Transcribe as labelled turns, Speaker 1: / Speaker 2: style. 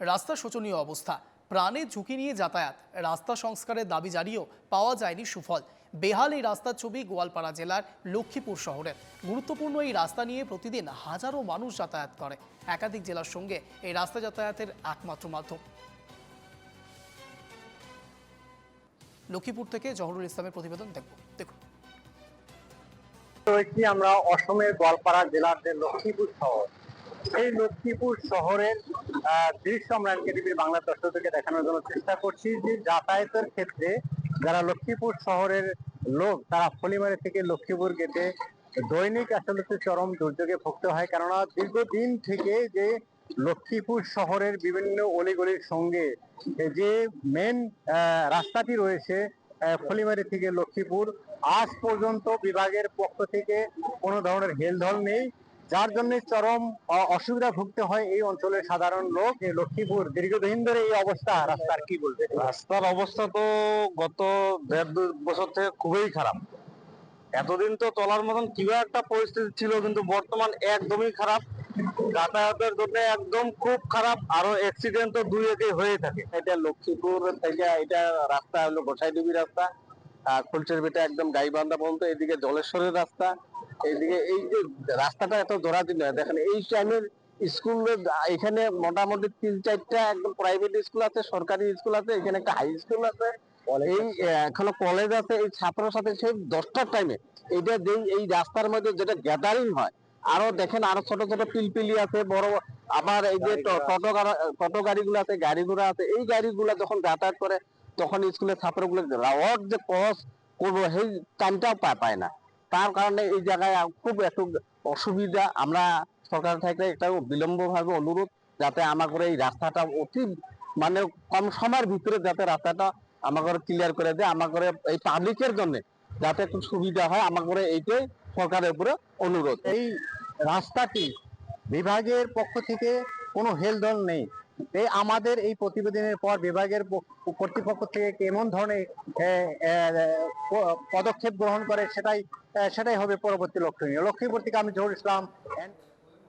Speaker 1: রাস্তা শোচনীয় অবস্থা। প্রাণে ঝুঁকি নিয়ে যাতায়াত। রাস্তা সংস্কারের দাবি জারিয়েও পাওয়া যায়নি সুফল। বেহাল এই রাস্তার ছবি গোয়ালপাড়া জেলার লক্ষ্মীপুর শহরের। গুরুত্বপূর্ণ এই রাস্তা নিয়ে প্রতিদিন হাজারো মানুষ যাতায়াত করে। একাধিক জেলার সঙ্গে এই রাস্তা যাতায়াতের একমাত্র মাধ্যম। লক্ষ্মীপুর থেকে জহরুল ইসলামের প্রতিবেদন দেখব। দেখুন।
Speaker 2: রয়েছি আমরা অসমের গোয়ালপাড়া জেলার যে লক্ষ্মীপুর শহর এই লক্ষ্মীপুর শহরের দৃশ্য আমরা এনকে টিভির বাংলা দর্শকদেরকে দেখানোর জন্য চেষ্টা করছি যে যাতায়াতের ক্ষেত্রে যারা লক্ষ্মীপুর শহরের লোক, তারা ফলিমারি থেকে লক্ষ্মীপুর গেটে দৈনিক আসলে চরম দুর্যোগে ভুগতে হয়। কেননা দীর্ঘদিন থেকে যে লক্ষ্মীপুর শহরের বিভিন্ন অলিগলির সঙ্গে যে মেন রাস্তাটি রয়েছে ফলিমারি থেকে লক্ষ্মীপুর, আজ পর্যন্ত বিভাগের পক্ষ থেকে কোনো ধরনের হেলদল নেই। যার জন্য চরম অসুবিধা ভুগতে হয় এই অঞ্চলের সাধারণ লোক লক্ষ্মীপুর। দীর্ঘদিন ধরে এই অবস্থা। রাস্তার কি বলবে?
Speaker 3: রাস্তার অবস্থা তো গত দেড় দুই বছর থেকে খুবই খারাপ। এতদিন তো চলার মতন কীভাবে একটা পরিস্থিতি ছিল কিন্তু বর্তমান একদমই খারাপ। যাতায়াতের জন্য একদম খুব খারাপ আরও অ্যাক্সিডেন্ট তো দুই একে হয়ে থাকে।
Speaker 2: এটা লক্ষ্মীপুর থেকে এটা রাস্তা হলো গোসাইডুবি রাস্তা। আর ফুলচের বেটা একদম গাইবান্ধা পর্যন্ত এদিকে জলেশ্বরের রাস্তা এইদিকে এই যে রাস্তাটা এত দৌড়াতি নয় দেখেন এই টাইমের স্কুল এখানে মোটামুটি তিন চারটা একদম প্রাইভেট স্কুল আছে সরকারি স্কুল আছে এখানে একটা হাই স্কুল আছে এই এখনও কলেজ আছে এই ছাত্রের সাথে সেই দশটার টাইমে এইটা যেই এই রাস্তার মধ্যে যেটা গ্যাদারিং হয় আরও দেখেন আরও ছোট ছোট পিলপিলি আছে বড় আবার এই যে টোটো গাড়া- টোটো গাড়িগুলো আছে গাড়ি ঘোড়া আছে এই গাড়িগুলো যখন যাতায়াত করে তখন স্কুলের ছাত্রগুলো রাওয়ার যে ক্রস করব, সেই টাইমটাও পায় না। তার কারণে এই জায়গায় খুব একটু অসুবিধা। আমরা সরকার থেকে একটা বিলম্ব ভাবে অনুরোধ যাতে আমাদের এই রাস্তাটা অতি মানে কম সময়ের ভিতরে যাতে রাস্তাটা আমাদের ক্লিয়ার করে দেয় আমাদের এই পাবলিকের জন্য যাতে একটু সুবিধা হয় আমাদের এইটাই সরকারের উপরে অনুরোধ। এই রাস্তাটি বিভাগের পক্ষ থেকে কোনো হেলদল নেই। এই আমাদের এই প্রতিবেদনের পর বিভাগের কর্তৃপক্ষ থেকে কেমন ধরনের পদক্ষেপ গ্রহণ করে সেটাই সেটাই হবে পরবর্তী লক্ষণীয়। লক্ষ্মীপুর থেকে আমি ইসলাম